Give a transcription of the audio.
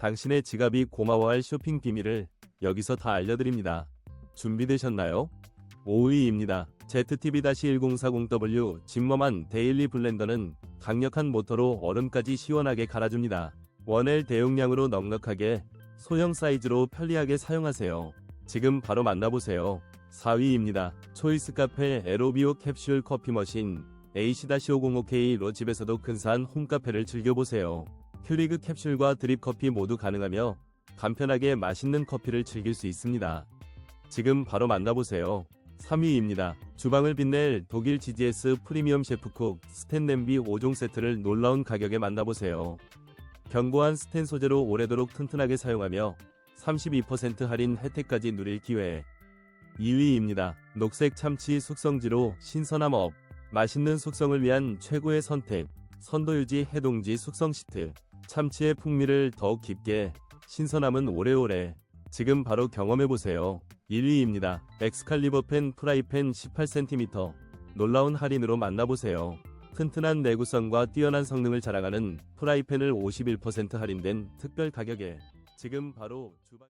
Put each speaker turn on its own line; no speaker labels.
당신의 지갑이 고마워할 쇼핑 비밀을 여기서 다 알려드립니다. 준비되셨나요? 5위입니다. ZTV-1040W 진머만 데일리 블렌더는 강력한 모터로 얼음까지 시원하게 갈아줍니다. 원L 대용량으로 넉넉하게 소형 사이즈로 편리하게 사용하세요. 지금 바로 만나보세요. 4위입니다. 초이스 카페 에로비오 캡슐 커피 머신 AC-505K로 집에서도 근사한 홈카페를 즐겨보세요. 큐리그 캡슐과 드립 커피 모두 가능하며 간편하게 맛있는 커피를 즐길 수 있습니다. 지금 바로 만나보세요. 3위입니다. 주방을 빛낼 독일 GGS 프리미엄 셰프쿡 스텐 냄비 5종 세트를 놀라운 가격에 만나보세요. 견고한 스텐 소재로 오래도록 튼튼하게 사용하며 32% 할인 혜택까지 누릴 기회. 2위입니다. 녹색 참치 숙성지로 신선함 업. 맛있는 숙성을 위한 최고의 선택. 선도 유지 해동지 숙성 시트. 참치의 풍미를 더욱 깊게, 신선함은 오래오래. 지금 바로 경험해보세요. 1위입니다. 엑스칼리버 펜 프라이팬 18cm. 놀라운 할인으로 만나보세요. 튼튼한 내구성과 뛰어난 성능을 자랑하는 프라이팬을 51% 할인된 특별 가격에 지금 바로 주방